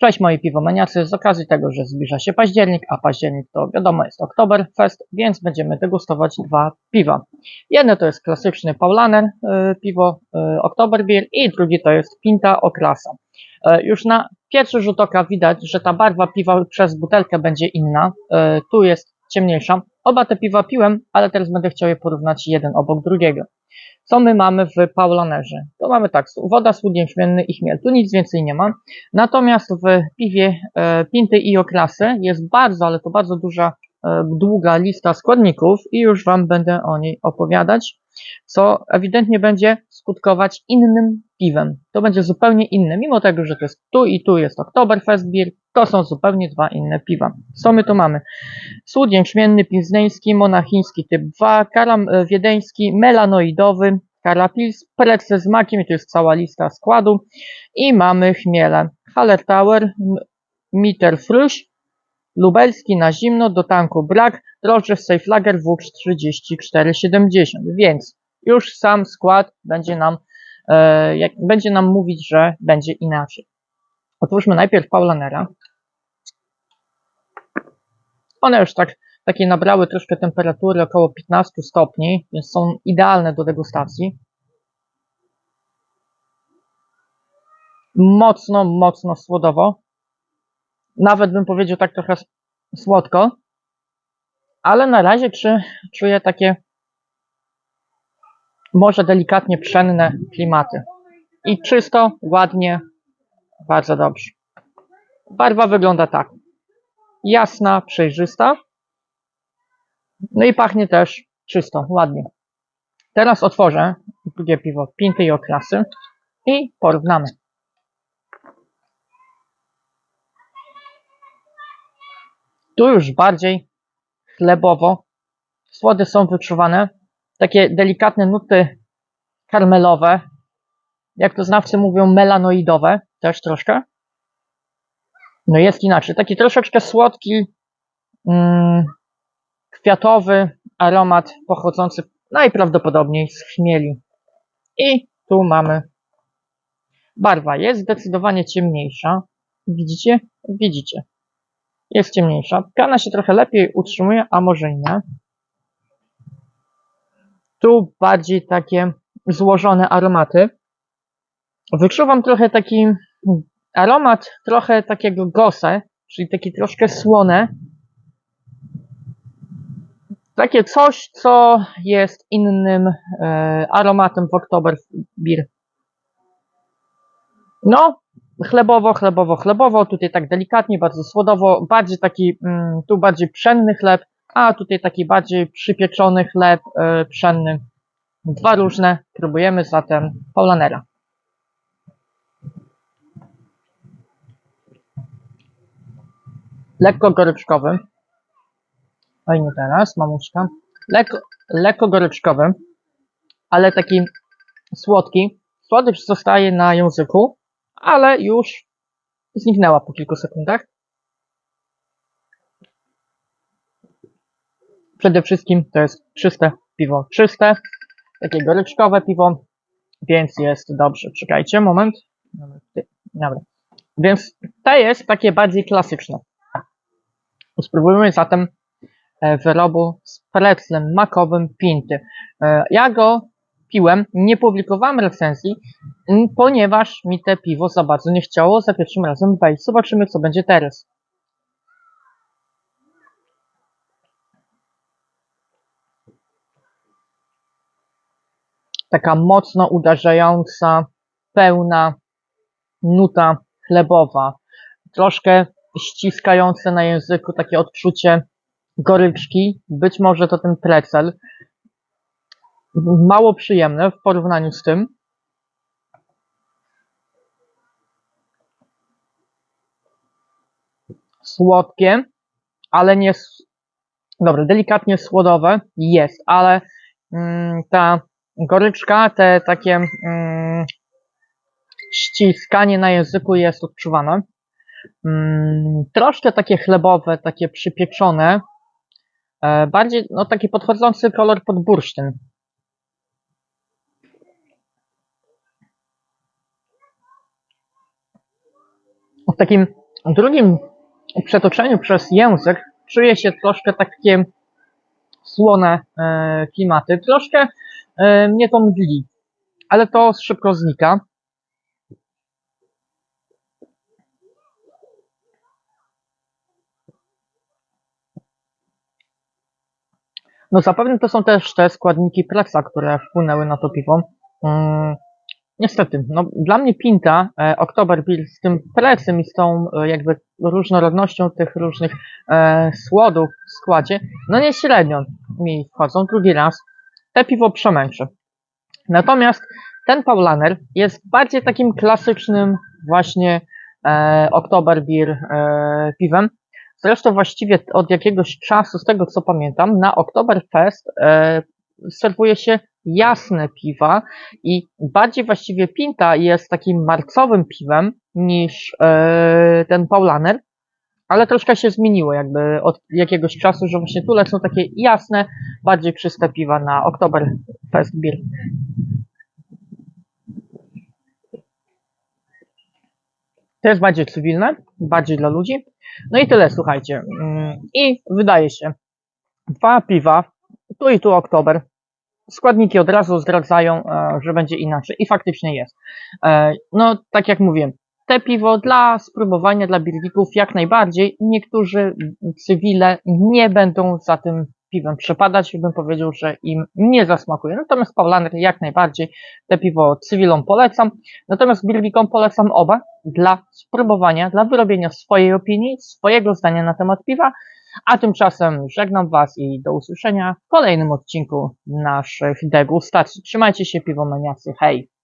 Cześć moi piwomaniacy, z okazji tego, że zbliża się październik, a październik to wiadomo jest Oktoberfest, więc będziemy degustować dwa piwa. Jedno to jest klasyczny Paulaner, y, piwo y, Oktoberbier i drugi to jest Pinta Okrasa. Y, już na pierwszy rzut oka widać, że ta barwa piwa przez butelkę będzie inna, y, tu jest ciemniejsza. Oba te piwa piłem, ale teraz będę chciał je porównać jeden obok drugiego. Co my mamy w Paulanerze? To mamy tak, woda, słód jęczmienny i chmiel. Tu nic więcej nie ma. Natomiast w piwie e, Pinty i Oklasy jest bardzo, ale to bardzo duża, e, długa lista składników i już Wam będę o niej opowiadać, co ewidentnie będzie skutkować innym piwem. To będzie zupełnie inne, mimo tego, że to jest tu i tu jest Oktoberfest Beer, to są zupełnie dwa inne piwa. Co my tu mamy? Słód jęczmienny, pilzneński, monachiński typ 2, karam e, wiedeński, melanoidowy, karapils, prece z makiem, i to jest cała lista składu. I mamy chmiele. Hallertauer, Mitterfruś, lubelski na zimno, do tanku brak, drożdże Safe Lager Wux 34,70. Więc już sam skład będzie nam, e, będzie nam mówić, że będzie inaczej. Otwórzmy najpierw Paulanera. One już tak, takie nabrały troszkę temperatury około 15 stopni, więc są idealne do degustacji. Mocno, mocno słodowo. Nawet bym powiedział tak trochę słodko. Ale na razie czuję takie może delikatnie pszenne klimaty. I czysto, ładnie, bardzo dobrze. Barwa wygląda tak. Jasna, przejrzysta. No i pachnie też czysto, ładnie. Teraz otworzę drugie piwo Pinty i Oklasy i porównamy. Tu już bardziej chlebowo. Słody są wyczuwane. Takie delikatne nuty karmelowe. Jak to znawcy mówią, melanoidowe. Też troszkę. No jest inaczej. Taki troszeczkę słodki, mm, kwiatowy aromat pochodzący najprawdopodobniej z chmieli. I tu mamy barwa. Jest zdecydowanie ciemniejsza. Widzicie? Widzicie. Jest ciemniejsza. Piana się trochę lepiej utrzymuje, a może nie. Tu bardziej takie złożone aromaty. Wyczuwam trochę taki aromat trochę takiego gose, czyli taki troszkę słone. Takie coś, co jest innym e, aromatem w Oktoberbier. No, chlebowo, chlebowo, chlebowo, tutaj tak delikatnie, bardzo słodowo, bardziej taki, mm, tu bardziej pszenny chleb, a tutaj taki bardziej przypieczony chleb e, pszenny. Dwa różne, próbujemy zatem Paulanera. lekko goryczkowy. Oj, nie teraz, mamuśka. Lekko, lekko goryczkowy, ale taki słodki. Słodycz zostaje na języku, ale już zniknęła po kilku sekundach. Przede wszystkim to jest czyste piwo. Czyste, takie goryczkowe piwo, więc jest dobrze. Czekajcie, moment. Dobra. Więc to jest takie bardziej klasyczne. Spróbujmy zatem e, wyrobu z preclem makowym Pinty. E, ja go piłem, nie publikowałem recenzji, ponieważ mi te piwo za bardzo nie chciało za pierwszym razem wejść. Zobaczymy, co będzie teraz. Taka mocno uderzająca, pełna nuta chlebowa. Troszkę ściskające na języku takie odczucie goryczki. Być może to ten precel. Mało przyjemne w porównaniu z tym. Słodkie, ale nie. Dobra, delikatnie słodowe jest, ale mm, ta goryczka, te takie mm, ściskanie na języku jest odczuwane. Mm, troszkę takie chlebowe, takie przypieczone. E, bardziej, no taki podchodzący kolor pod bursztyn. W takim drugim przetoczeniu przez język czuje się troszkę takie słone e, klimaty. Troszkę mnie to mdli, ale to szybko znika. No zapewne to są też te składniki Plexa, które wpłynęły na to piwo. Mm, niestety, no dla mnie Pinta, e, z tym Plecem i z tą e, jakby różnorodnością tych różnych e, słodów w składzie, no nie średnio mi wchodzą. Drugi raz te piwo przemęczy. Natomiast ten Paulaner jest bardziej takim klasycznym właśnie e, Oktoberbier e, piwem. Zresztą właściwie od jakiegoś czasu, z tego co pamiętam, na Oktoberfest e, serwuje się jasne piwa i bardziej właściwie Pinta jest takim marcowym piwem niż e, ten Paulaner, ale troszkę się zmieniło jakby od jakiegoś czasu, że właśnie tu lecą takie jasne, bardziej czyste piwa na Oktoberfest Beer. To jest bardziej cywilne, bardziej dla ludzi. No i tyle, słuchajcie. Mm, I wydaje się, dwa piwa, tu i tu Oktober. Składniki od razu zdradzają, e, że będzie inaczej. I faktycznie jest. E, no, tak jak mówiłem, te piwo dla spróbowania, dla birlików jak najbardziej. Niektórzy cywile nie będą za tym piwem przepadać, bym powiedział, że im nie zasmakuje. Natomiast Paulaner jak najbardziej te piwo cywilom polecam. Natomiast birlikom polecam oba dla spróbowania, dla wyrobienia swojej opinii, swojego zdania na temat piwa. A tymczasem żegnam Was i do usłyszenia w kolejnym odcinku naszych degustacji. Trzymajcie się piwomaniacy, hej!